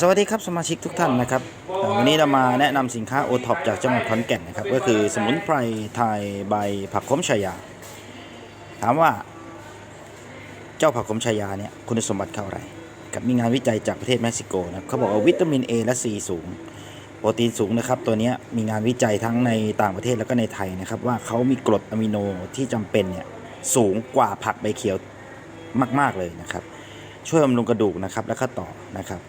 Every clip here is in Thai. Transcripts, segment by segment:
สวัสดีครับสมาชิกทุกท่านนะครับวันนี้เรามาแนะนำสินค้าโอท็อปจากจังหวัดขอนแก่นนะครับก็คือสมุนไพรไทยใบผักขมชายา ถามว่า เจ้าผักขมชายาเนี่ยคุณสมบัติเขาอะไร กับมีงานวิจัยจากประเทศเม็กซิโกนะเขาบอกว่าวิตามิน A และ C สูง โปรตีนสูงนะครับ ตัวนี้มีงานวิจัยทั้งในต่างประเทศแล้วก็ในไทยนะครับ ว่าเขามีกรดอะมิโนที่จำเป็นเนี่ยสูงกว่าผักใบเขียวมาก ๆเลยนะครับ ช่วยบำรุงกระดูกนะครับและก็ต่อนะครับ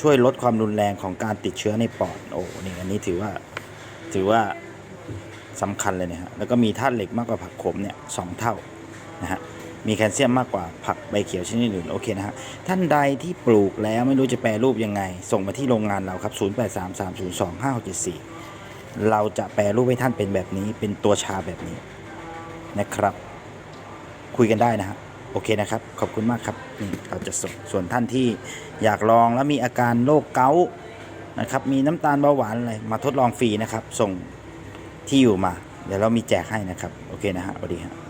ช่วยลดความรุนแรงของการติดเชื้อในปอด โอ้นี่อันนี้ถือว่าถือว่าสำคัญเลยนะฮะแล้วก็มีธาตุเหล็กมากกว่าผักขมเนี่ยสองเท่านะฮะมีแคลเซียมมากกว่าผักใบเขียวชนิดอื่นโอเคนะฮะท่านใดที่ปลูกแล้วไม่รู้จะแปรรูปยังไง ส่งมาที่โรงงานเราครับ 0833025674 เราจะแปรรูปให้ท่านเป็นแบบนี้เป็นตัวชาแบบนี้นะครับ คุยกันได้นะฮะ อเคนะครับ ขอบคุณมากครับนี่เราจะส่งส่วนท่านที่อยากลองแล้วมีอาการโรคเกาต์นะครับ มีน้ำตาลเบาหวานอะไรมาทดลองฟรีนะครับ ส่งที่อยู่มา เดี๋ยวเรามีแจกให้นะครับ โอเคนะฮะสวัสดีครับ